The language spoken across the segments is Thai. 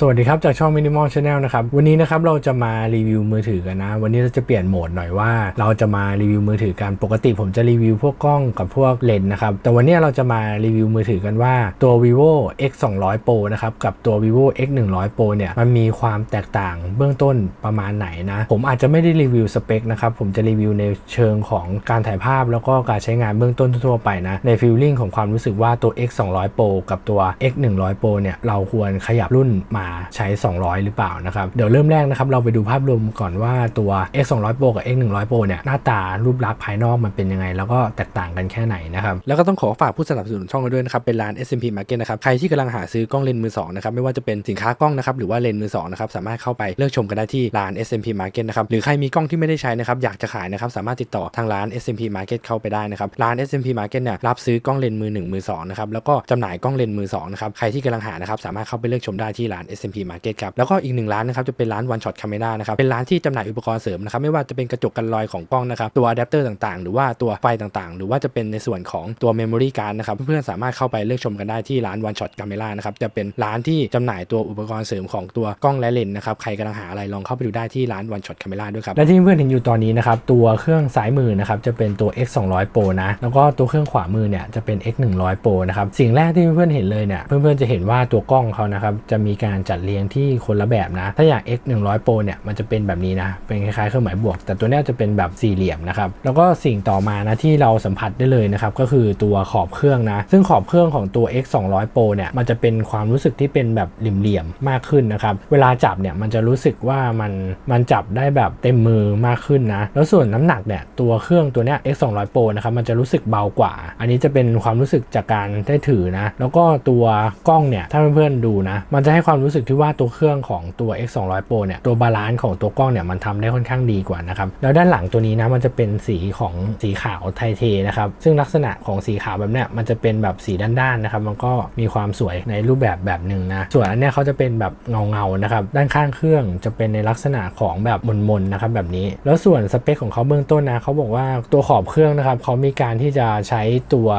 สวัสดีครับ จากช่อง Minimal Channel นะครับ วันนี้นะครับเราจะมารีวิวมือถือกันนะ วันนี้เราจะเปลี่ยนโหมดหน่อยว่าเราจะมารีวิวมือถือกันปกติผมจะรีวิวพวกกล้องกับพวกเลนส์นะครับ แต่วันนี้เราจะมารีวิวมือถือกันว่าตัว vivo x 2 0 0 pro นะครับ กับตัว vivo x 1 0 0 pro เนี่ยมันมีความแตกต่างเบื้องต้นประมาณไหนนะ ผมอาจจะไม่ได้รีวิวสเปคนะครับผมจะรีวิวในเชิงของการถ่ายภาพ แล้วก็การใช้งานเบื้องต้นทั่วไปนะในฟีลลิ่งของความรู้สึกว่าตัว x 2 0 0 pro กับตัว x 1 0 0 pro เนี่ยเราควรขยับรุ่นมาใช้ 200 หรือเปล่านะครับ เดี๋ยวเริ่มแรกนะครับเราไปดูภาพรวมก่อนว่าตัว x 2 0 0 pro กับ x 1 0 0 pro เนี่ยหน้าตารูปลักษณ์ภายนอกมันเป็นยังไง แล้วก็แตกต่างกันแค่ไหนนะครับ แล้วก็ต้องขอฝากผู้สนับสนุนช่องกันด้วยนะครับ เป็นร้าน SMP Market นะครับ ใครที่กำลังหาซื้อกล้องเลนส์มือสองนะครับ ไม่ว่าจะเป็นสินค้ากล้องนะครับ หรือว่าเลนส์มือสองนะครับสามารถเข้าไปเลือกชมกันได้ที่ร้าน SMP Market นะครับ หรือใครมีกล้องที่ไม่ได้ใช้นะครับอยากจะขายนะครับสามารถติดต่อทางร้าน SMP Market เข้าไปได้นะครับร้าน SMP Market เนี่ยรับซื้อกล้องเลนส์มือหนึ่งมือสองนะครับแล้วก็จำหน่ายกล้องเลนส์มือสองนะครับใครที่กำลังหานะครับสามารถเข้าไปเลือกชมได้ที่ร้าน SMP Market ครับแล้วก็อีกหนึ่งร้านนะครับจะเป็นร้าน One Shot Camera นะครับเป็นร้านที่จำหน่ายอุปกรณ์เสริมนะครับไม่ว่าจะเป็นกระจกกันรอยของกล้องนะครับตัวอะแดปเตอร์ต่างๆ หรือว่าตัวไฟต่างๆ หรือว่าจะเป็นในส่วนของตัว Memory Card นะครับเพื่อนๆสามารถเข้าไปเลือกชมกันได้ที่ร้าน One Shot Camera นะครับจะเป็นร้านที่จำหน่ายตัวอุปกรณ์เสริมของตัวกล้องและเลนส์นะครับใครกำลังหาอะไรลองเข้าไปดูได้ที่ร้าน One Shot Camera ด้วยครับและที่เพื่อนๆเห็นอยู่ตอนนี้นะครับตัวเครื่องซ้ายมือนะครับจะเป็นตัว X 2 0 0 Pro นะแล้วก็ตัวเครื่องขวามือเนี่ยจะเป็น X 1 0 0 Pro นะครับสิ่งแรกที่เพื่อนๆเห็นเลยเนี่ยเพื่อนๆจะเห็นว่าตัวกล้องเขานะครับจะมีการจัดเรียงที่คนละแบบนะ ถ้าอย่าง X 1 0 0 Pro เนี่ยมันจะเป็นแบบนี้นะ เป็นคล้ายๆเครื่องหมายบวก แต่ตัวนี้จะเป็นแบบสี่เหลี่ยมนะครับแล้วก็สิ่งต่อมานะที่เราสัมผัสได้เลยนะครับก็คือตัวขอบเครื่องนะ ซึ่งขอบเครื่องของตัว X 2 0 0 Pro เนี่ยมันจะเป็นความรู้สึกที่เป็นแบบเหลี่ยมๆมากขึ้นนะครับเวลาจับเนี่ยมันจะรู้สึกว่ามันมันจับได้แบบเต็มมือมากขึ้นนะแล้วส่วนน้ำหนักเนี่ยตัวเครื่องตัวเนี้ย X 2 0 0 Pro นะครับมันจะรู้สึกเบากว่า อันนี้จะเป็นความรู้สึกจากการได้ถือนะแล้วก็ตัวกล้องเนี่ยถ้าเพื่อนๆดูนะมันจะให้ความรู้สึกึกที่ว่าตัวเครื่องของตัว X 2 0 0 Pro เนี่ยตัวบาลานซ์ของตัวกล้องเนี่ยมันทำได้ค่อนข้างดีกว่านะครับแล้วด้านหลังตัวนี้นะมันจะเป็นสีของสีขาวไทเทนะครับซึ่งลักษณะของสีขาวแบบเนี้ยมันจะเป็นแบบสีด้านๆนะครับมันก็มีความสวยในรูปแบบแบบหนึ่งนะส่วนอันเนี้ยเขาจะเป็นแบบเงาๆนะครับด้านข้างเครื่องจะเป็นในลักษณะของแบบมนๆนะครับแบบนี้ แล้วส่วนสเปคของเขาเบื้องต้นนะเขาบอกว่าตัวขอบเครื่องนะครับเขามีการที่จะใช้ตัว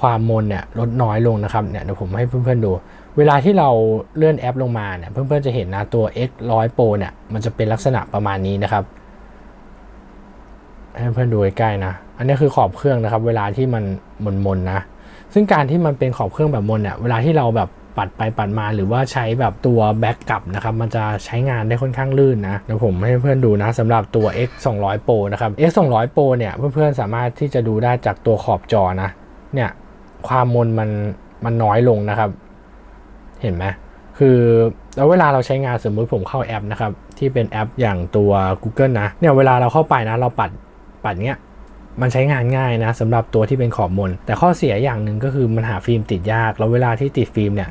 ความมนเนี่ยลดน้อยลงนะครับเนี่ยเดี๋ยวผมให้เพื่อนๆดู เวลาที่เราเลื่อนแอปลงมาเนี่ยเพื่อนๆจะเห็นนะตัว X 1 0 0 Pro เนี่ยมันจะเป็นลักษณะประมาณนี้นะครับให้เพื่อนดูใกล้ๆนะ อันนี้คือขอบเครื่องนะครับ เวลาที่มันมนๆนนะ ซึ่งการที่มันเป็นขอบเครื่องแบบมนเนี่ย เวลาที่เราแบบปัดไปปัดมาหรือว่าใช้แบบตัวแบ็กกลับนะครับ มันจะใช้งานได้ค่อนข้างลื่นนะ เดี๋ยวผมให้เพื่อนดูนะสำหรับตัว X 2 0 0 Pro นะครับ X 2 0 0 Pro เนี่ย เพื่อนๆสามารถที่จะดูได้จากตัวขอบจอนะ เนี่ย ความมนมันมันน้อยลงนะครับ เห็นไหมคือแล้วเวลาเราใช้งานสมมุติผมเข้าแอปนะครับ ที่เป็นแอปอย่างตัว Google นะเนี่ยเวลาเราเข้าไปนะเราปัดปัดเนี้ยมันใช้งานง่ายนะสำหรับตัวที่เป็นขอบมน แต่ข้อเสียอย่างหนึ่งก็คือมันหาฟิล์มติดยาก แล้วเวลาที่ติดฟิล์มเนี่ย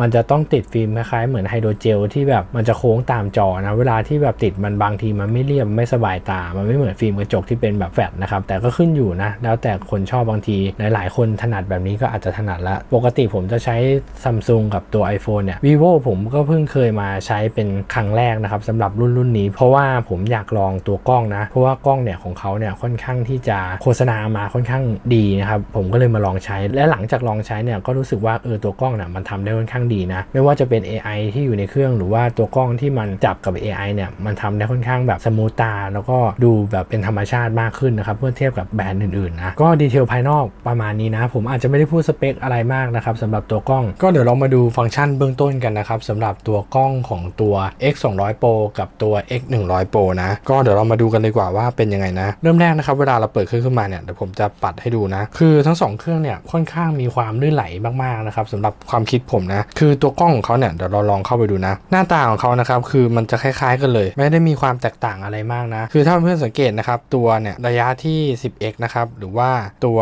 มันจะต้องติดฟิล์มคล้ายๆเหมือนไฮโดรเจลที่แบบมันจะโค้งตามจอนะเวลาที่แบบติดมันบางทีมันไม่เรียบไม่สบายตา มันไม่เหมือนฟิล์มกระจกที่เป็นแบบแฟลตนะครับแต่ก็ขึ้นอยู่นะแล้วแต่คนชอบบางทีหลายๆ คนถนัดแบบนี้ก็อาจจะถนัดละปกติผมจะใช้ซัมซุงกับตัว iPhone เนี่ย vivo ผมก็เพิ่งเคยมาใช้เป็นครั้งแรกนะครับสำหรับรุ่นรุ่นนี้ เพราะว่าผมอยากลองตัวกล้องนะ เพราะว่ากล้องเนี่ยของเขาเนี่ยค่อนข้างที่จะโฆษณามาค่อนข้างดีนะครับผมก็เลยมาลองใช้ และหลังจากลองใช้เนี่ยก็รู้สึกว่าเออตัวกล้องเนี่ยมันทำได้ค่อนข้างดีนะ ไม่ว่าจะเป็น AI ที่อยู่ในเครื่องหรือว่าตัวกล้องที่มันจับกับ AI เนี่ยมันทำได้ค่อนข้างแบบสมูทตา แล้วก็ดูแบบเป็นธรรมชาติมากขึ้นนะครับเมื่อเทียบกับแบรนด์อื่นๆนะก็ดีเทลภายนอกประมาณนี้นะ ผมอาจจะไม่ได้พูดสเปคอะไรมากนะครับสำหรับตัวกล้อง ก็เดี๋ยวเรามาดูฟังก์ชันเบื้องต้นกันนะครับสำหรับตัวกล้องของตัว X 2 0 0 Pro กับตัว X 1 0 0 Pro นะก็เดี๋ยวเรามาดูกันดีกว่าว่าเป็นยังไงนะเริ่มแรกนะครับเวลาเราเปิดเครื่องขึ้นมาเนี่ยเดี๋ยวผมจะปัดให้ดูนะ คือทั้งสองเครื่องเนี่ยค่อนข้างมีความลื่นไหลมากๆนะครับสำหรับความคิดผมนะคือตัวกล้องของเขาเนี่ยเดี๋ยวเราลองเข้าไปดูนะ หน้าตาของเขานะครับคือมันจะคล้าย ๆ กันเลย ไม่ได้มีความแตกต่างอะไรมากนะ คือถ้าเพื่อนสังเกตนะครับตัวเนี่ยระยะที่ 10x นะครับหรือว่าตัว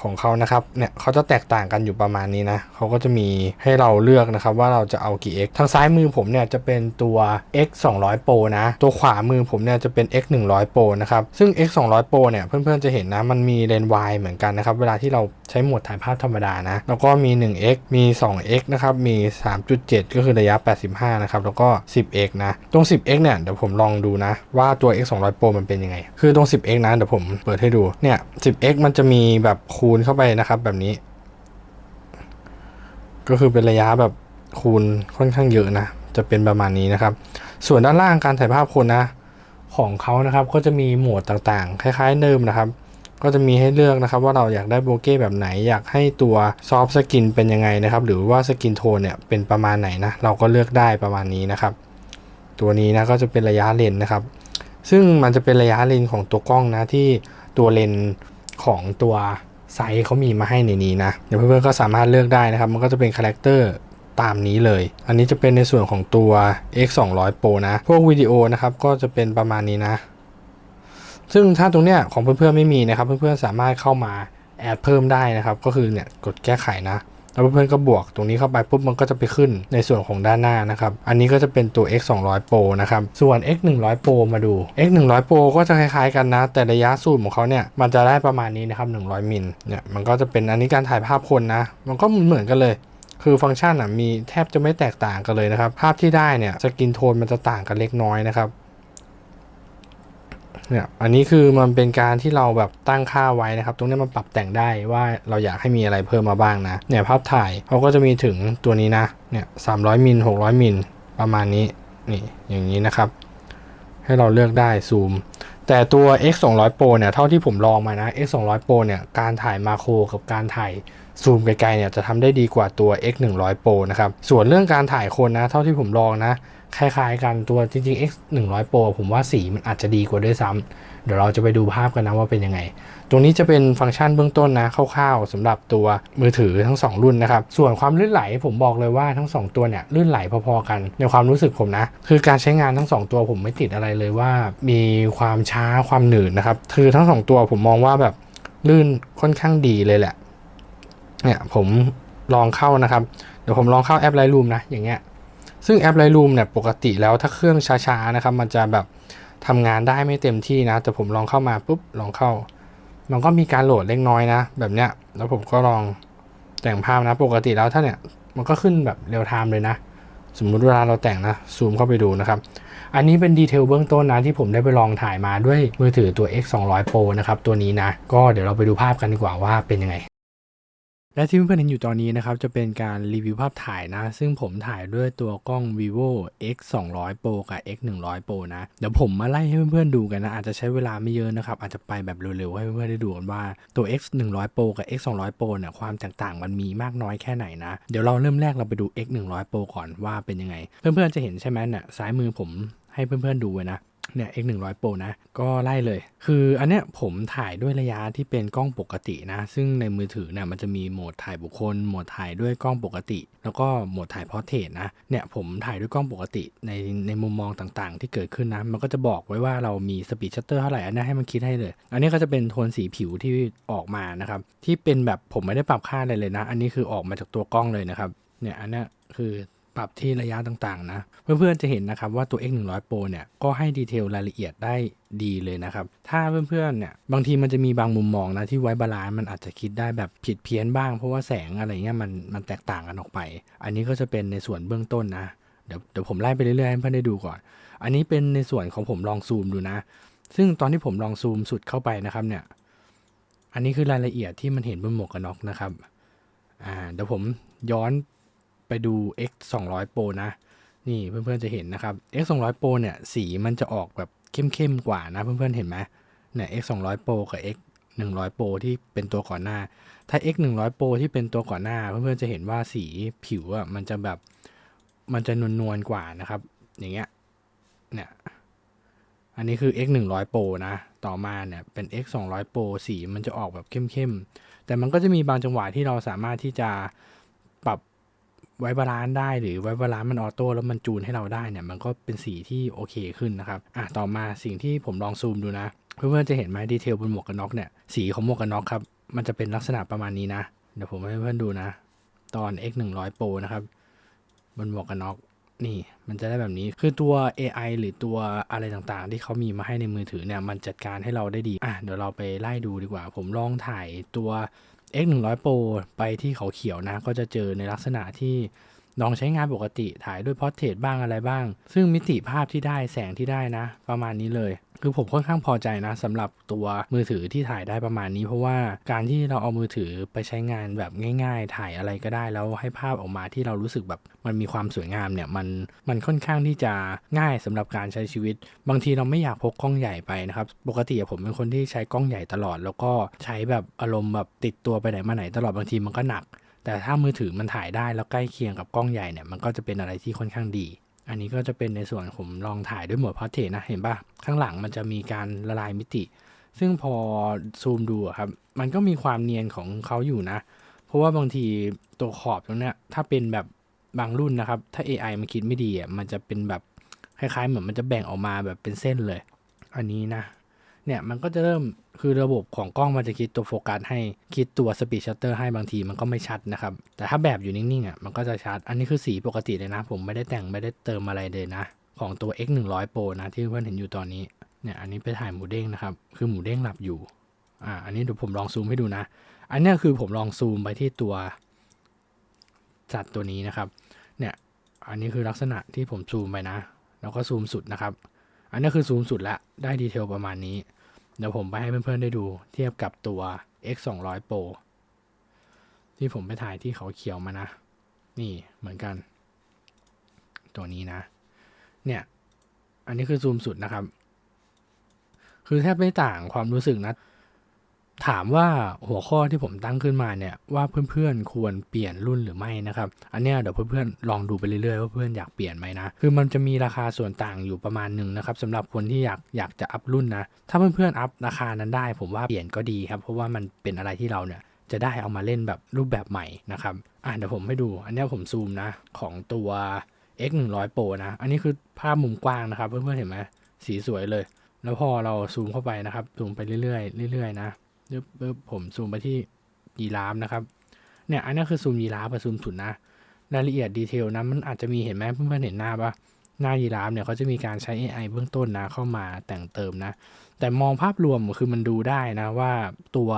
ของเขานะครับเนี่ยเขาจะแตกต่างกันอยู่ประมาณนี้นะเขาก็จะมีให้เราเลือกนะครับว่าเราจะเอากี่ x ทางซ้ายมือผมเนี่ยจะเป็นตัว x 2 0 0 pro นะ ตัวขวามือผมเนี่ยจะเป็น x 1 0 0 pro นะครับซึ่ง x 2 0 0 pro เนี่ยเพื่อนๆจะเห็นนะมันมีเลนส์วายเหมือนกันนะครับเวลาที่เราใช้โหมดถ่ายภาพธรรมดานะแล้วก็มี 1x มี 2x นะครับมี3.7 ก็คือระยะ 85 นะครับ แล้วก็ 10x นะ ตรง 10x เนี่ย เดี๋ยวผมลองดูนะ ว่าตัว x 2 0 0 pro มันเป็นยังไง คือตรง 10x นะ เดี๋ยวผมเปิดให้ดู เนี่ย 10x มันจะมีแบบคูณเข้าไปนะครับ แบบนี้ ก็คือเป็นระยะแบบคูณค่อนข้างเยอะนะ จะเป็นประมาณนี้นะครับ ส่วนด้านล่างการถ่ายภาพคนนะ ของเขานะครับ ก็จะมีโหมดต่างๆ คล้าย ๆ เดิมนะครับ ก็จะมีให้เลือกนะครับว่าเราอยากได้โบเก้แบบไหน อยากให้ตัวซอฟต์สกินเป็นยังไงนะครับ หรือว่าสกินโทนเนี่ยเป็นประมาณไหนนะ เราก็เลือกได้ประมาณนี้นะครับ ตัวนี้นะก็จะเป็นระยะเลนนะครับ ซึ่งมันจะเป็นระยะเลนของตัวกล้องนะที่ตัวเลนของตัวไซส์เขามีมาให้ในนี้นะเดี๋ยวเพื่อนๆก็สามารถเลือกได้นะครับ มันก็จะเป็นคาแรคเตอร์ตามนี้เลย อันนี้จะเป็นในส่วนของตัว X 2 0 0 Pro นะ พวกวิดีโอนะครับก็จะเป็นประมาณนี้นะ ซึ่งถ้าตรงเนี้ยของเพื่อนๆไม่มีนะครับ เพื่อนๆสามารถเข้ามาแอดเพิ่มได้นะครับ ก็คือเนี่ยกดแก้ไขนะแล้วเพื่อนๆก็บวกตรงนี้เข้าไปปุ๊บมันก็จะไปขึ้นในส่วนของด้านหน้านะครับ อันนี้ก็จะเป็นตัว X 2 0 0 Pro นะครับ ส่วน X 1 0 0 Pro มาดู X 1 0 0 Pro ก็จะคล้ายๆกันนะ แต่ระยะซูมของเขาเนี่ย มันจะได้ประมาณนี้นะครับ 100 มิลเนี่ยมันก็จะเป็นอันนี้การถ่ายภาพคนนะ มันก็เหมือนกันเลย คือฟังก์ชันอะมีแทบจะไม่แตกต่างกันเลยนะครับ ภาพที่ได้เนี่ยสกินโทนมันจะต่างกันเล็กน้อยนะครับ เนี่ยอันนี้คือมันเป็นการที่เราแบบตั้งค่าไว้นะครับ ตรงนี้มันปรับแต่งได้ว่าเราอยากให้มีอะไรเพิ่มมาบ้างนะเนี่ยภาพถ่ายเขาก็จะมีถึงตัวนี้นะเนี่ย300มิล600มิลประมาณนี้นี่อย่างนี้นะครับ ให้เราเลือกได้ซูม แต่ตัว X 2 0 0 Pro เนี่ยเท่าที่ผมลองมานะ X 2 0 0 Pro เนี่ยการถ่ายมาโครกับการถ่ายซูมไกลๆเนี่ยจะทำได้ดีกว่าตัว X 1 0 0 Pro นะครับส่วนเรื่องการถ่ายคนนะ เท่าที่ผมลองนะ คล้ายๆกันตัวจริงๆ X 1 0 0 Pro ผมว่าสีมันอาจจะดีกว่าด้วยซ้ำเดี๋ยวเราจะไปดูภาพกันนะว่าเป็นยังไง ตรงนี้จะเป็นฟังก์ชันเบื้องต้นนะคร่าวๆสำหรับตัวมือถือทั้ง 2 รุ่นนะครับ ส่วนความลื่นไหลผมบอกเลยว่าทั้ง 2 ตัวเนี่ยลื่นไหลพอๆกันในความรู้สึกผมนะ คือการใช้งานทั้ง 2 ตัวผมไม่ติดอะไรเลยว่า มีความช้าความหนืดนะครับคือทั้ง 2 ตัวผมมองว่าแบบลื่นค่อนข้างดีเลยแหละเนี่ยผมลองเข้านะครับ เดี๋ยวผมลองเข้าแอป Lightroom นะอย่างเงี้ย ซึ่งแอป Lightroom เนี่ยปกติแล้วถ้าเครื่องช้าๆนะครับ มันจะแบบทำงานได้ไม่เต็มที่นะ แต่ผมลองเข้ามาปุ๊บลองเข้า มันก็มีการโหลดเล็กน้อยนะ แบบเนี้ยแล้วผมก็ลองแต่งภาพนะปกติแล้วถ้าเนี่ยมันก็ขึ้นแบบเรียลไทม์เลยนะ สมมุติเวลาเราแต่งนะซูมเข้าไปดูนะครับ อันนี้เป็นดีเทลเบื้องต้นนะที่ผมได้ไปลองถ่ายมาด้วยมือถือตัว X 2 0 0 Pro นะครับตัวนี้นะ ก็เดี๋ยวเราไปดูภาพกันดีกว่าว่าเป็นยังไง และที่เพื่อนๆเห็นอยู่ตอนนี้นะครับ จะเป็นการรีวิวภาพถ่ายนะ ซึ่งผมถ่ายด้วยตัวกล้อง vivo x 2 0 0 pro กับ x 1 0 0 pro นะ เดี๋ยวผมมาไล่ให้เพื่อนๆดูกันนะ อาจจะใช้เวลาไม่เยอะนะครับ อาจจะไปแบบเร็วๆ ให้เพื่อนๆได้ดูกันว่าตัว x 1 0 0 pro กับ x 2 0 0 pro เนี่ยความแตกต่างมันมีมากน้อยแค่ไหนนะ เดี๋ยวเราเริ่มแรกเราไปดู x 1 0 0 pro ก่อนว่าเป็นยังไง เพื่อนๆจะเห็นใช่ไหมเนี่ยซ้ายมือผมให้เพื่อนๆดูไว้นะ เนี่ย x 1 0 0 pro นะ ก็ไล่เลย คืออันเนี้ยผมถ่ายด้วยระยะที่เป็นกล้องปกตินะ ซึ่งในมือถือเนี่ยมันจะมีโหมดถ่ายบุคคล โหมดถ่ายด้วยกล้องปกติ แล้วก็โหมดถ่ายพอร์เทรตนะ เนี่ยผมถ่ายด้วยกล้องปกติในในมุมมองต่างๆ ที่เกิดขึ้นนะ มันก็จะบอกไว้ว่าเรามีสปีดชัตเตอร์เท่าไหร่ อันนี้ให้มันคิดให้เลย อันนี้ก็จะเป็นโทนสีผิวที่ออกมานะครับ ที่เป็นแบบผมไม่ได้ปรับค่าอะไรเลยนะ อันนี้คือออกมาจากตัวกล้องเลยนะครับ เนี่ยอันนี้คือ ปรับที่ระยะต่างๆนะ เพื่อนๆจะเห็นนะครับว่าตัว X 1 0 0 Pro เนี่ยก็ให้ดีเทลรายละเอียดได้ดีเลยนะครับ ถ้าเพื่อนๆเนี่ยบางทีมันจะมีบางมุมมองนะที่ไว้บาลานซ์มันอาจจะคิดได้แบบผิดเพี้ยนบ้างเพราะว่าแสงอะไรเงี้ยมันมันแตกต่างกันออกไป อันนี้ก็จะเป็นในส่วนเบื้องต้นนะเดี๋ยวเดี๋ยวผมไล่ไปเรื่อยๆให้เพื่อนได้ดูก่อน อันนี้เป็นในส่วนของผมลองซูมดูนะ ซึ่งตอนที่ผมลองซูมสุดเข้าไปนะครับเนี่ย อันนี้คือรายละเอียดที่มันเห็นบนหมวกกันน็อกนะครับ อ่า เดี๋ยวผมย้อน ไปดู X 2 0 0 Pro นะ นี่เพื่อนๆจะเห็นนะครับ X 2 0 0 Pro เนี่ยสีมันจะออกแบบเข้มๆกว่านะ เพื่อนๆเห็นไหมเนี่ย X 2 0 0 Pro กับ X 1 0 0 Pro ที่เป็นตัวก่อนหน้า ถ้า X 1 0 0 Pro ที่เป็นตัวก่อนหน้า เพื่อนๆจะเห็นว่าสีผิวอะมันจะแบบมันจะนวลๆกว่านะครับ อย่างเงี้ยเนี่ยอันนี้คือ X 1 0 0 Pro นะ ต่อมาเนี่ยเป็น X 2 0 0 Pro สีมันจะออกแบบเข้มๆ แต่มันก็จะมีบางจังหวะที่เราสามารถที่จะ ไว้บาลานซ์ได้หรือไว้บาลานซ์มันออโต้แล้วมันจูนให้เราได้เนี่ยมันก็เป็นสีที่โอเคขึ้นนะครับอะต่อมาสิ่งที่ผมลองซูมดูนะเพื่อนๆจะเห็นไหมดีเทลบนหมวกกันน็อกเนี่ยสีของหมวกกันน็อกครับมันจะเป็นลักษณะประมาณนี้นะ เดี๋ยวผมให้เพื่อนๆดูนะ ตอน X 1 0 0 Pro นะครับ บนหมวกกันน็อกนี่มันจะได้แบบนี้คือตัว AI หรือตัวอะไรต่างๆ ที่เขามีมาให้ในมือถือเนี่ย มันจัดการให้เราได้ดี อะ เดี๋ยวเราไปไล่ดูดีกว่า ผมลองถ่ายตัว X 1 0 0 Pro ไปที่เขาเขียวนะ ก็จะเจอในลักษณะที่ ลองใช้งานปกติถ่ายด้วยพอร์เทรตบ้างอะไรบ้าง ซึ่งมิติภาพที่ได้แสงที่ได้นะ ประมาณนี้เลย คือผมค่อนข้างพอใจนะสำหรับตัวมือถือที่ถ่ายได้ประมาณนี้ เพราะว่าการที่เราเอามือถือไปใช้งานแบบง่าย ๆ ถ่ายอะไรก็ได้ แล้วให้ภาพออกมาที่เรารู้สึกแบบมันมีความสวยงามเนี่ยมันมันค่อนข้างที่จะง่ายสำหรับการใช้ชีวิต บางทีเราไม่อยากพกกล้องใหญ่ไปนะครับปกติผมเป็นคนที่ใช้กล้องใหญ่ตลอด แล้วก็ใช้แบบอารมณ์แบบติดตัวไปไหนมาไหนตลอดบางทีมันก็หนัก แต่ถ้ามือถือมันถ่ายได้แล้วใกล้เคียงกับกล้องใหญ่เนี่ยมันก็จะเป็นอะไรที่ค่อนข้างดี อันนี้ก็จะเป็นในส่วนผมลองถ่ายด้วยโหมดพอร์เทรตนะเห็นปะข้างหลังมันจะมีการละลายมิติ ซึ่งพอซูมดูครับมันก็มีความเนียนของเขาอยู่นะ เพราะว่าบางทีตัวขอบตรงเนี้ยถ้าเป็นแบบบางรุ่นนะครับ ถ้า AI มันคิดไม่ดีอะมันจะเป็นแบบคล้ายๆ เหมือนมันจะแบ่งออกมาแบบเป็นเส้นเลย อันนี้นะ เนี่ยมันก็จะเริ่ม คือระบบของกล้องมันจะคิดตัวโฟกัสให้คิดตัวสปีดชัตเตอร์ให้บางทีมันก็ไม่ชัดนะครับ แต่ถ้าแบบอยู่นิ่งๆอะมันก็จะชัด อันนี้คือสีปกติเลยนะ ผมไม่ได้แต่งไม่ได้เติมอะไรเลยนะ ของตัว X 1 0 0 Pro นะ ที่เพื่อนเห็นอยู่ตอนนี้เนี่ยอันนี้ไปถ่ายหมูเด้งนะครับ คือหมูเด้งหลับอยู่อ่าอันนี้เดี๋ยวผมลองซูมให้ดูนะ อันนี้คือผมลองซูมไปที่ตัวสัตว์ตัวนี้นะครับเนี่ยอันนี้คือลักษณะที่ผมซูมไปนะ แล้วก็ซูมสุดนะครับ อันนี้คือซูมสุดล้วได้ดีเทลประมาณนี้ เดี๋ยวผมไปให้เพื่อนๆได้ดูเทียบกับตัว X 2 0 0 Pro ที่ผมไปถ่ายที่เขาเขียวมานะ นี่เหมือนกัน ตัวนี้นะ เนี่ย อันนี้คือซูมสุดนะครับ คือแทบไม่ต่างความรู้สึกนะ ถามว่าหัวข้อที่ผมตั้งขึ้นมาเนี่ยว่าเพื่อนๆควรเปลี่ยนรุ่นหรือไม่นะครับ อันเนี้ยเดี๋ยวเพื่อนๆลองดูไปเรื่อยๆว่าเพื่อนอยากเปลี่ยนไหมนะคือมันจะมีราคาส่วนต่างอยู่ประมาณหนึ่งนะครับสำหรับคนที่อยากอยากจะอัพรุ่นนะถ้าเพื่อนๆอัพราคานั้นได้ ผมว่าเปลี่ยนก็ดีครับเพราะว่ามันเป็นอะไรที่เราเนี่ยจะได้เอามาเล่นแบบรูปแบบใหม่นะครับอะเดี๋ยวผมให้ดู อันเนี้ยผมซูมนะของตัว X 1 0 0 Pro นะ อันนี้คือภาพมุมกว้างนะครับ เพื่อนๆเห็นไหมสีสวยเลย แล้วพอเราซูมเข้าไปนะครับซูมไปเรื่อยๆเรื่อยๆนะ ผมซูมไปที่ยีราฟนะครับ เนี่ยอันนี้คือซูมยีราฟกับซูมสุดนะ รายละเอียดดีเทลนะมันอาจจะมีเห็นไหมเพื่อนๆเห็นหน้าปะหน้ายีราฟเนี่ยเขาจะมีการใช้ AI เบื้องต้นนะเข้ามาแต่งเติมนะ แต่มองภาพรวมคือมันดูได้นะว่าตัว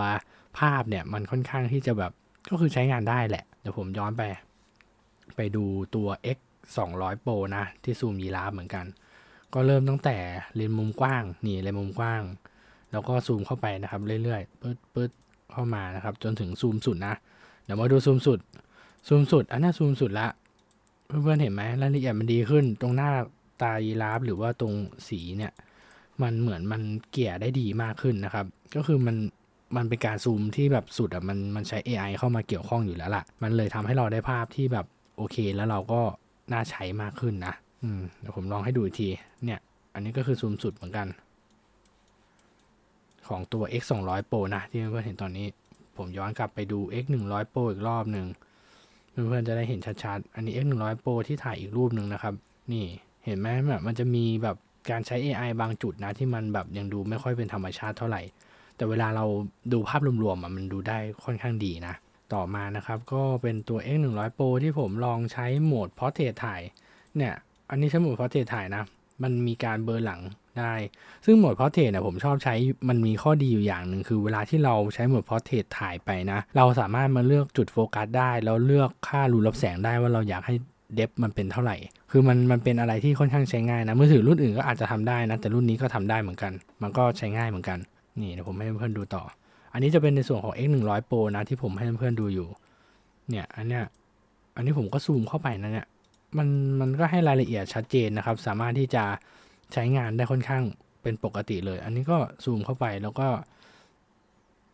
ภาพเนี่ยมันค่อนข้างที่จะแบบก็คือใช้งานได้แหละ เดี๋ยวผมย้อนไป ไปดูตัว X 200 Pro นะ ที่ซูมยีราฟเหมือนกัน ก็เริ่มตั้งแต่เลนส์มุมกว้าง นี่เลนส์มุมกว้าง แล้วก็ซูมเข้าไปนะครับเรื่อยๆปื๊ดปื๊ดเข้ามานะครับ จนถึงซูมสุดนะ เดี๋ยวมาดูซูมสุด ซูมสุด อันนี้ซูมสุดละ เพื่อนๆเห็นไหมรายละเอียดมันดีขึ้น ตรงหน้าตายีราฟหรือว่าตรงสีเนี่ย มันเหมือนมันเกลี่ยได้ดีมากขึ้นนะครับ ก็คือมันมันเป็นการซูมที่แบบสุดอะมันมันใช้ AI เข้ามาเกี่ยวข้องอยู่แล้วล่ะ มันเลยทำให้เราได้ภาพที่แบบโอเค แล้วเราก็น่าใช้มากขึ้นนะ อืมเดี๋ยวผมลองให้ดูอีกที เนี่ย อันนี้ก็คือซูมสุดเหมือนกัน ของตัว X 2 0 0 Pro นะ ที่เพื่อนๆเห็นตอนนี้ ผมย้อนกลับไปดู X 1 0 0 Pro อีกรอบหนึ่งเพื่อนๆจะได้เห็นชัดๆ อันนี้ X 1 0 0 Pro ที่ถ่ายอีกรูปหนึ่งนะครับ นี่เห็นไหมแบบมันจะมีแบบการใช้ AI บางจุดนะที่มันแบบยังดูไม่ค่อยเป็นธรรมชาติเท่าไหร่ แต่เวลาเราดูภาพรวมๆมันดูได้ค่อนข้างดีนะ ต่อมานะครับก็เป็นตัว X 1 0 0 Pro ที่ผมลองใช้โหมด Portrait ถ่าย เนี่ย อันนี้ใช้โหมด Portrait ถ่ายนะ มันมีการเบอร์หลัง ได้ ซึ่งโหมด Portrait เนี่ยผมชอบใช้มันมีข้อดีอยู่อย่างหนึ่งคือเวลาที่เราใช้โหมด Portrait ถ่ายไปนะ เราสามารถมาเลือกจุดโฟกัสได้ แล้วเลือกค่ารูรับแสงได้ว่าเราอยากให้เดฟมันเป็นเท่าไหร่ คือมันมันเป็นอะไรที่ค่อนข้างใช้ง่ายนะมือถือรุ่นอื่นก็อาจจะทำได้นะ แต่รุ่นนี้ก็ทำได้เหมือนกัน มันก็ใช้ง่ายเหมือนกัน นี่เดี๋ยวผมให้เพื่อนๆดูต่อ อันนี้จะเป็นในส่วนของ X 1 0 0 Pro นะที่ผมให้เพื่อนๆดูอยู่ เนี่ย อันเนี้ย อันนี้ผมก็ซูมเข้าไปนะเนี่ย มันมันก็ให้รายละเอียดชัดเจนนะครับ สามารถที่จะ ใช้งานได้ค่อนข้างเป็นปกติเลย อันนี้ก็ซูมเข้าไปแล้วก็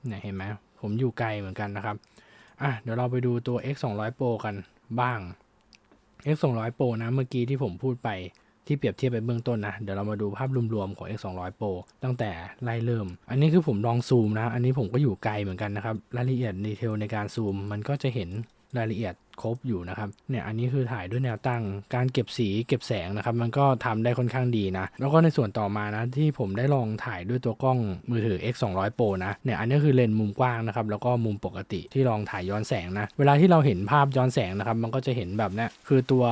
เนี่ยเห็นไหมผมอยู่ไกลเหมือนกันนะครับอะเดี๋ยวเราไปดูตัว X 2 0 0 Pro กันบ้าง X 2 0 0 Pro นะ เมื่อกี้ที่ผมพูดไปที่เปรียบเทียบไปเบื้องต้นนะ เดี๋ยวเรามาดูภาพรวมๆของ X 2 0 0 Pro ตั้งแต่ไล่เริ่ม อันนี้คือผมลองซูมนะ อันนี้ผมก็อยู่ไกลเหมือนกันนะครับ รายละเอียดดีเทลในการซูม มันก็จะเห็นรายละเอียด ครบอยู่นะครับเนี่ยอันนี้คือถ่ายด้วยแนวตั้งการเก็บสีเก็บแสงนะครับ มันก็ทำได้ค่อนข้างดีนะ แล้วก็ในส่วนต่อมานะที่ผมได้ลองถ่ายด้วยตัวกล้องมือถือ X 2 0 0 Pro นะเนี่ยอันนี้คือเลนส์มุมกว้างนะครับแล้วก็มุมปกติที่ลองถ่ายย้อนแสงนะเวลาที่เราเห็นภาพย้อนแสงนะครับมันก็จะเห็นแบบเนี้ยคือตัว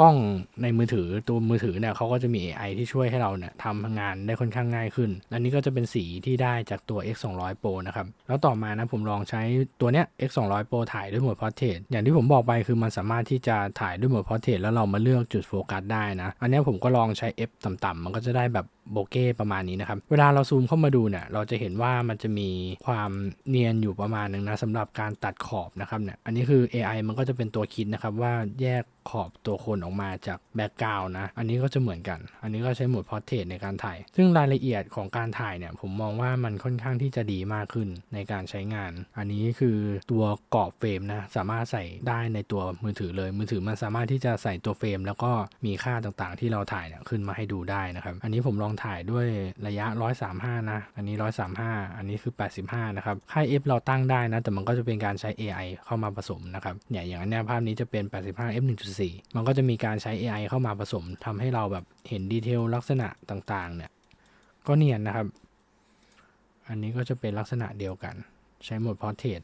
กล้องในมือถือตัวมือถือเนี่ยเขาก็จะมี AI ที่ช่วยให้เราเนี่ยทำงานได้ค่อนข้างง่ายขึ้น อันนี้ก็จะเป็นสีที่ได้จากตัว X 2 0 0 Pro นะครับแล้วต่อมานะผมลองใช้ตัวเนี้ย X 2 0 0 Pro ถ่ายด้วยโหมด Portrait อย่างที่ผมบอกไปคือมันสามารถที่จะถ่ายด้วยโหมดพอร์เทรตแล้วเรามาเลือกจุดโฟกัสได้นะ อันนี้ผมก็ลองใช้ F ต่ำๆมันก็จะได้แบบ โบเก้ประมาณนี้นะครับ เวลาเราซูมเข้ามาดูเนี่ยเราจะเห็นว่ามันจะมีความเนียนอยู่ประมาณหนึงนะสำหรับการตัดขอบนะครับเนี่ยอันนี้คือ AI มันก็จะเป็นตัวคิดนะครับว่าแยกขอบตัวคนออกมาจากแบ็กกราวน์นะ อันนี้ก็จะเหมือนกัน อันนี้ก็ใช้โหมดพอร์เทรตในการถ่าย ซึ่งรายละเอียดของการถ่ายเนี่ย ผมมองว่ามันค่อนข้างที่จะดีมากขึ้นในการใช้งาน อันนี้คือตัวกรอบเฟรมนะ สามารถใส่ได้ในตัวมือถือเลย มือถือมันสามารถที่จะใส่ตัวเฟรม แล้วก็มีค่าต่างๆ ที่เราถ่ายเนี่ยขึ้นมาให้ดูได้นะครับ อันนี้ผมลองถ่ายด้วยระยะ 135 นะ อันนี้ 135 อันนี้คือ 85 นะครับ ค่า f เราตั้งได้นะ แต่มันก็จะเป็นการใช้ AI เข้ามาผสมนะครับ เนี่ย อย่างนี้ภาพนี้จะเป็น 85 f 1.4 มันก็จะมีการใช้ AI เข้ามาผสมทำให้เราแบบเห็นดีเทลลักษณะต่างๆ เนี่ย ก็เนียนนะครับ อันนี้ก็จะเป็นลักษณะเดียวกัน ใช้โหมด Portrait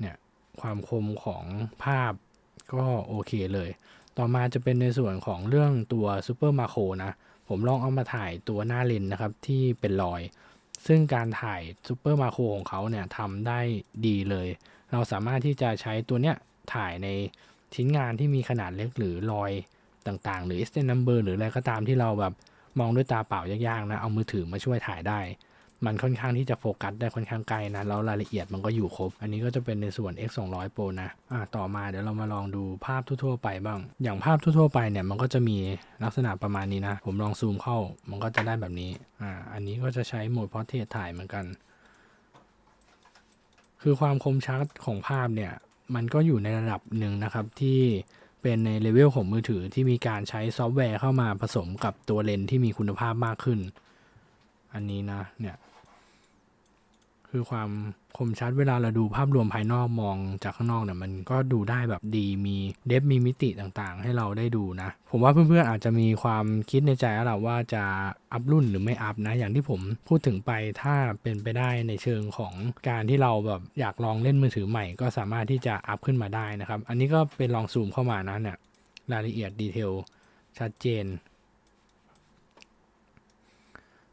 เนี่ย ความคมของภาพก็โอเคเลย ต่อมาจะเป็นในส่วนของเรื่องตัว Super Macro นะ ผมลองเอามาถ่ายตัวหน้าเลนนะครับที่เป็นรอย ซึ่งการถ่ายซูเปอร์มาโครของเขาเนี่ยทำได้ดีเลย เราสามารถที่จะใช้ตัวเนี้ยถ่ายในชิ้นงานที่มีขนาดเล็กหรือรอยต่างๆ หรือ extend number หรืออะไรก็ตามที่เราแบบมองด้วยตาเปล่ายากๆนะ เอามือถือมาช่วยถ่ายได้ มันค่อนข้างที่จะโฟกัสได้ค่อนข้างไกลนะ แล้วรายละเอียดมันก็อยู่ครบ อันนี้ก็จะเป็นในส่วน X 2 0 0 Pro นะอ่าต่อมาเดี๋ยวเรามาลองดูภาพทั่วๆไปบ้าง อย่างภาพทั่วๆไปเนี่ยมันก็จะมีลักษณะประมาณนี้นะ ผมลองซูมเข้ามันก็จะได้แบบนี้อ่าอันนี้ก็จะใช้โหมดพอร์เทรตถ่ายเหมือนกัน คือความคมชัดของภาพเนี่ยมันก็อยู่ในระดับหนึ่งนะครับที่เป็นในเลเวลของมือถือที่มีการใช้ซอฟต์แวร์เข้ามาผสมกับตัวเลนส์ที่มีคุณภาพมากขึ้น อันนี้นะเนี่ย คือความคมชัดเวลาเราดูภาพรวมภายนอกมองจากข้างนอกเนี่ยมันก็ดูได้แบบดีมีเดฟมีมิติต่างๆ ให้เราได้ดูนะ ผมว่าเพื่อนๆอาจจะมีความคิดในใจแล้วแหละว่าจะอัพรุ่นหรือไม่อัพนะ อย่างที่ผมพูดถึงไปถ้าเป็นไปได้ในเชิงของการที่เราแบบอยากลองเล่นมือถือใหม่ ก็สามารถที่จะอัพขึ้นมาได้นะครับ อันนี้ก็เป็นลองซูมเข้ามานะเนี่ยรายละเอียดดีเทลชัดเจน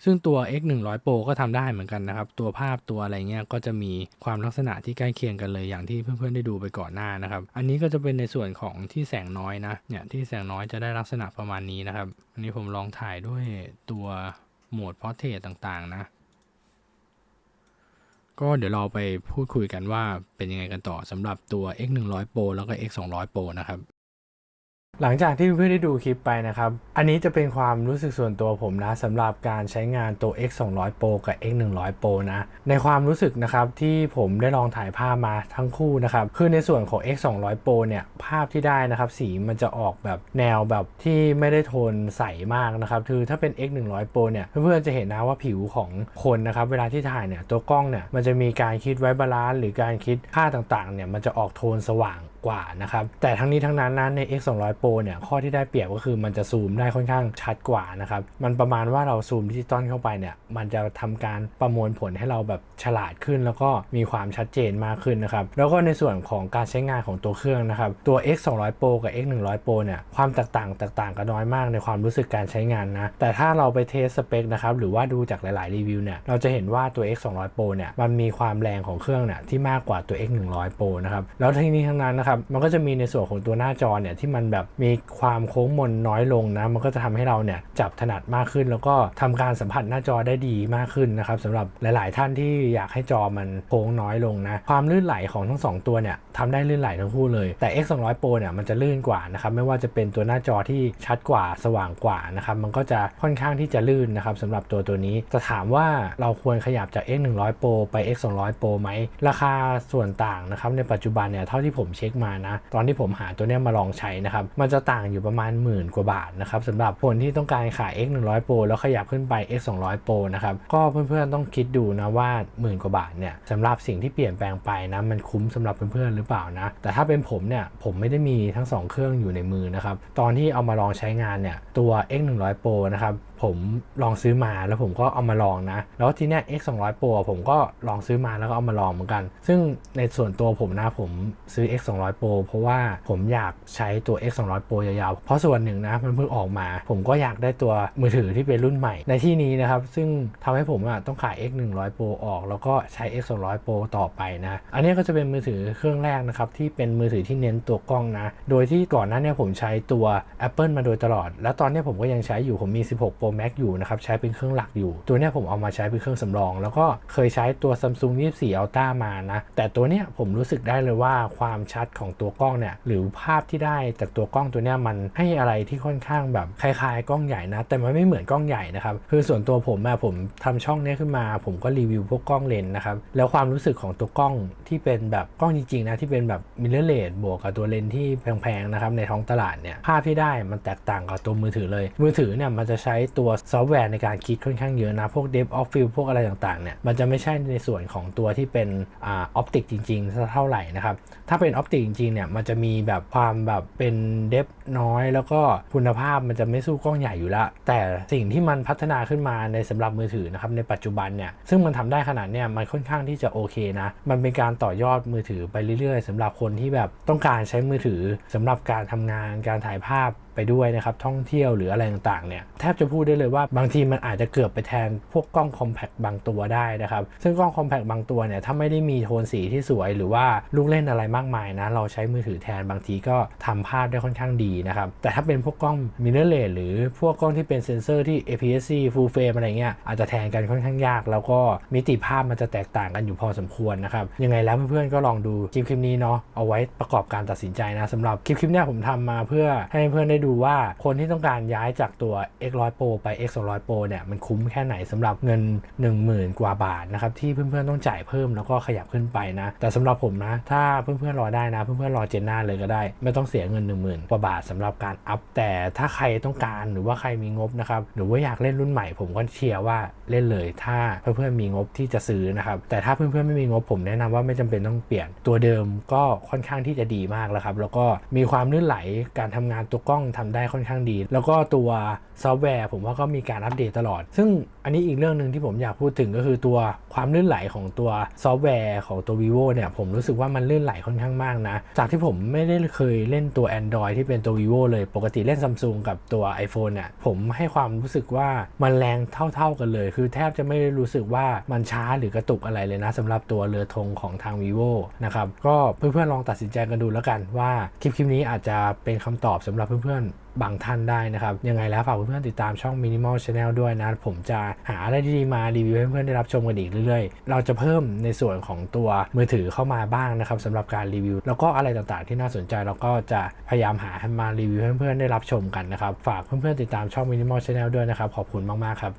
ซึ่งตัว X 1 0 0 Pro ก็ทำได้เหมือนกันนะครับ ตัวภาพตัวอะไรเงี้ยก็จะมีความลักษณะที่ใกล้เคียงกันเลยอย่างที่เพื่อนๆได้ดูไปก่อนหน้านะครับ อันนี้ก็จะเป็นในส่วนของที่แสงน้อยนะเนี่ยที่แสงน้อยจะได้ลักษณะประมาณนี้นะครับ อันนี้ผมลองถ่ายด้วยตัวโหมด Portrait ต่างๆ นะก็เดี๋ยวเราไปพูดคุยกันว่าเป็นยังไงกันต่อสำหรับตัว X 1 0 0 Pro แล้วก็ X 2 0 0 Pro นะครับ หลังจากที่เพื่อนได้ดูคลิปไปนะครับ อันนี้จะเป็นความรู้สึกส่วนตัวผมนะสำหรับการใช้งานตัว X 2 0 0 Pro กับ X 1 0 0 Pro นะ ในความรู้สึกนะครับที่ผมได้ลองถ่ายภาพมาทั้งคู่นะครับ คือในส่วนของ X 2 0 0 Pro เนี่ยภาพที่ได้นะครับสีมันจะออกแบบแนวแบบที่ไม่ได้โทนใสมากนะครับ คือถ้าเป็น X 1 0 0 Pro เนี่ยเพื่อนๆจะเห็นนะว่าผิวของคนนะครับเวลาที่ถ่ายเนี่ยตัวกล้องเนี่ยมันจะมีการคิดไว้บาลานซ์หรือการคิดค่าต่างๆเนี่ยมันจะออกโทนสว่าง กว่านะครับ แต่ทั้งนี้ทั้งนั้นนะใน X 2 0 0 Pro เนี่ย ข้อที่ได้เปรียบก็คือมันจะซูมได้ค่อนข้างชัดกว่านะครับ มันประมาณว่าเราซูมดิจิตอลเข้าไปเนี่ย มันจะทำการประมวลผลให้เราแบบฉลาดขึ้น แล้วก็มีความชัดเจนมากขึ้นนะครับ แล้วก็ในส่วนของการใช้งานของตัวเครื่องนะครับ ตัว X 2 0 0 Pro กับ X 1 0 0 Pro เนี่ย ความแตกต่างแตกต่างกันน้อยมากในความรู้สึกการใช้งานนะ แต่ถ้าเราไปเทสสเปคนะครับ หรือว่าดูจากหลาย ๆ รีวิวเนี่ย เราจะเห็นว่าตัว X 2 0 0 Pro เนี่ย มันมีความแรงของเครื่องเนี่ยที่มากกว่าตัว X 1 0 0 Pro นะครับ แล้วทั้งนี้ทั้งนั้นนะครับมันก็จะมีในส่วนของตัวหน้าจอเนี่ยที่มันแบบมีความโค้งมนน้อยลงนะมันก็จะทำให้เราเนี่ยจับถนัดมากขึ้น แล้วก็ทำการสัมผัสหน้าจอได้ดีมากขึ้นนะครับสำหรับหลาย ๆ ท่านที่อยากให้จอมันโค้งน้อยลงนะความลื่นไหลของทั้งสองตัวเนี่ย ทำได้ลื่นไหลทั้งคู่เลย แต่ X 2 0 0 Pro เนี่ยมันจะลื่นกว่านะครับไม่ว่าจะเป็นตัวหน้าจอที่ชัดกว่าสว่างกว่านะครับมันก็จะค่อนข้างที่จะลื่นนะครับสำหรับตัวตัวนี้จะถามว่าเราควรขยับจาก X 1 0 0 Pro ไป X 2 0 0 Pro ไหมราคาส่วนต่างนะครับในปัจจุบันเนี่ยเท่าที่ผมเช็คมานะตอนที่ผมหาตัวเนี้ยมาลองใช้นะครับมันจะต่างอยู่ประมาณหมื่นกว่าบาทนะครับสำหรับคนที่ต้องการขาย X 1 0 0 Pro แล้วขยับขึ้นไป X 2 0 0 Pro นะครับก็เพื่อนๆต้องคิดดูนะว่าหมื่นกว่าบาทเนี่ยสำหรับสิ่งที่เปลี่ยนแปลงไปนะมันคุ้มสำหรับเพื่อนๆหรือเปล่านะ แต่ถ้าเป็นผมเนี่ยผมไม่ได้มีทั้ง 2 เครื่องอยู่ในมือนะครับ ตอนที่เอามาลองใช้งานเนี่ยตัว X 1 0 0 Pro นะครับ ผมลองซื้อมาแล้วผมก็เอามาลองนะ แล้วทีเนี้ย X 2 0 0 Pro ผมก็ลองซื้อมาแล้วก็เอามาลองเหมือนกัน ซึ่งในส่วนตัวผมนะผมซื้อ X 2 0 0 Pro เพราะว่าผมอยากใช้ตัว X 2 0 0 Pro ยาวๆ เพราะส่วนหนึ่งนะมันเพิ่งออกมา ผมก็อยากได้ตัวมือถือที่เป็นรุ่นใหม่ ในที่นี้นะครับ ซึ่งทำให้ผมอะต้องขาย X 1 0 0 Pro ออก แล้วก็ใช้ X 2 0 0 Pro ต่อไปนะ อันนี้ก็จะเป็นมือถือเครื่องแรกนะครับที่เป็นมือถือที่เน้นตัวกล้องนะ โดยที่ก่อนหน้านี้ผมใช้ตัว Apple มาโดยตลอด แล้วตอนนี้ผมก็ยังใช้อยู่ผมมี 16 Pro Max อยู่นะครับใช้เป็นเครื่องหลักอยู่ ตัวเนี้ยผมเอามาใช้เป็นเครื่องสำรอง แล้วก็เคยใช้ตัว Samsung 24 Ultra มานะ แต่ตัวเนี้ยผมรู้สึกได้เลยว่าความชัดของตัวกล้องเนี่ยหรือภาพที่ได้จากตัวกล้องตัวเนี้ยมันให้อะไรที่ค่อนข้างแบบคล้ายๆกล้องใหญ่นะ แต่มันไม่เหมือนกล้องใหญ่นะครับคือส่วนตัวผมอะผมทำช่องเนี้ยขึ้นมา ผมก็รีวิวพวกกล้องเลนนะครับแล้วความรู้สึกของตัวกล้องที่เป็นแบบกล้องจริงๆนะที่เป็นแบบมิเรอร์เลสบวกกับตัวเลนที่แพงๆนะครับในท้องตลาดเนี่ยภาพที่ได้มันแตกต่างกับตัวมือถือเลย มือถือเนี่ยมันจะใช้ตัวซอฟต์แวร์ในการคิดค่อนข้างเยอะนะ พวก depth of field พวกอะไรต่างๆเนี่ยมันจะไม่ใช่ในส่วนของตัวที่เป็นอ่าออปติกจริงๆ เท่าไหร่นะครับ ถ้าเป็นออปติกจริงๆเนี่ยมันจะมีแบบความแบบเป็น depth น้อย แล้วก็คุณภาพมันจะไม่สู้กล้องใหญ่อยู่ล้วแต่สิ่งที่มันพัฒนาขึ้นมาในสำหรับมือถือนะครับในปัจจุบันเนี่ยซึ่งมันทำได้ขนาดเนี่ยมันค่อนข้างที่จะโอเคนะ มันเป็นการต่อยอดมือถือไปเรื่อยๆสำหรับคนที่แบบต้องการใช้มือถือสำหรับการทำงานการถ่ายภาพ ไปด้วยนะครับท่องเที่ยวหรืออะไรต่างๆเนี่ยแทบจะพูดได้เลยว่าบางทีมันอาจจะเกือบไปแทนพวกกล้องคอมแพคบางตัวได้นะครับซึ่งกล้องคอมแพคบางตัวเนี่ยถ้าไม่ได้มีโทนสีที่สวยหรือว่าลูกเล่นอะไรมากมายนะเราใช้มือถือแทนบางทีก็ทำภาพได้ค่อนข้างดีนะครับแต่ถ้าเป็นพวกกล้องมิเรอร์เลสหรือพวกกล้องที่เป็นเซนเซอร์ที่ APS-C Full Frame อะไรเงี้ยอาจจะแทนกันค่อนข้างยาก แล้วก็มิติภาพมันจะแตกต่างกันอยู่พอสมควรนะครับยังไงแล้วเพื่อนๆก็ลองดูคลิปคลิปนี้เนาะเอาไว้ประกอบการตัดสินใจนะสำหรับคลิปคลิปเนี้ยผมทำมาเพื่อให้เพื่อนได้ดูว่าคนที่ต้องการย้ายจากตัว X 1 0 0 Pro ไป X 2 0 0 Pro เนี่ยมันคุ้มแค่ไหนสำหรับเงิน 10,000 กว่าบาทนะครับที่เพื่อนๆต้องจ่ายเพิ่มแล้วก็ขยับขึ้นไปนะ แต่สำหรับผมนะ ถ้าเพื่อนๆรอได้นะ เพื่อนๆรอเจนหน้าเลยก็ได้ ไม่ต้องเสียเงิน 10,000 กว่าบาทสำหรับการอัพแต่ถ้าใครต้องการหรือว่าใครมีงบนะครับหรือว่าอยากเล่นรุ่นใหม่ผมก็เชียร์ว่าเล่นเลยถ้าเพื่อนๆมีงบที่จะซื้อนะครับแต่ถ้าเพื่อนๆไม่มีงบผมแนะนำว่าไม่จำเป็นต้องเปลี่ยนตัวเดิมก็ค่อนข้างที่จะดีมากแล้วครับแล้วก็มีความลื่นไหลการทำงานตัวกล้องทำได้ค่อนข้างดี แล้วก็ตัวซอฟต์แวร์ ผมว่าก็มีการอัปเดตตลอด ซึ่งอันนี้อีกเรื่องหนึ่งที่ผมอยากพูดถึงก็คือตัวความลื่นไหลของตัวซอฟต์แวร์ของตัว vivo เนี่ย ผมรู้สึกว่ามันลื่นไหลค่อนข้างมากนะ จากที่ผมไม่ได้เคยเล่นตัว Android ที่เป็นตัว vivo เลยปกติเล่น Samsung กับตัว iPhone เนี่ยผมให้ความรู้สึกว่ามันแรงเท่า ๆกันเลย คือแทบจะไม่ได้รู้สึกว่ามันช้าหรือกระตุกอะไรเลยนะสำหรับตัวเรือธงของทาง vivo นะครับก็เพื่อนๆลองตัดสินใจกันดูแล้วกันว่าคลิปคลิปนี้อาจจะเป็นคำตอบสำหรับเพื่อนๆ บางท่านได้นะครับ ยังไงแล้วฝากเพื่อนๆติดตามช่อง Minimal Channel ด้วยนะ ผมจะหาอะไรดีๆมารีวิวให้เพื่อนๆได้รับชมกันอีกเรื่อยๆ เราจะเพิ่มในส่วนของตัวมือถือเข้ามาบ้างนะครับสำหรับการรีวิว แล้วก็อะไรต่างๆ ที่น่าสนใจเราก็จะพยายามหาให้มารีวิวให้เพื่อนๆได้รับชมกันนะครับ ฝากเพื่อนๆติดตามช่อง Minimal Channel ด้วยนะครับ ขอบคุณมากๆครับ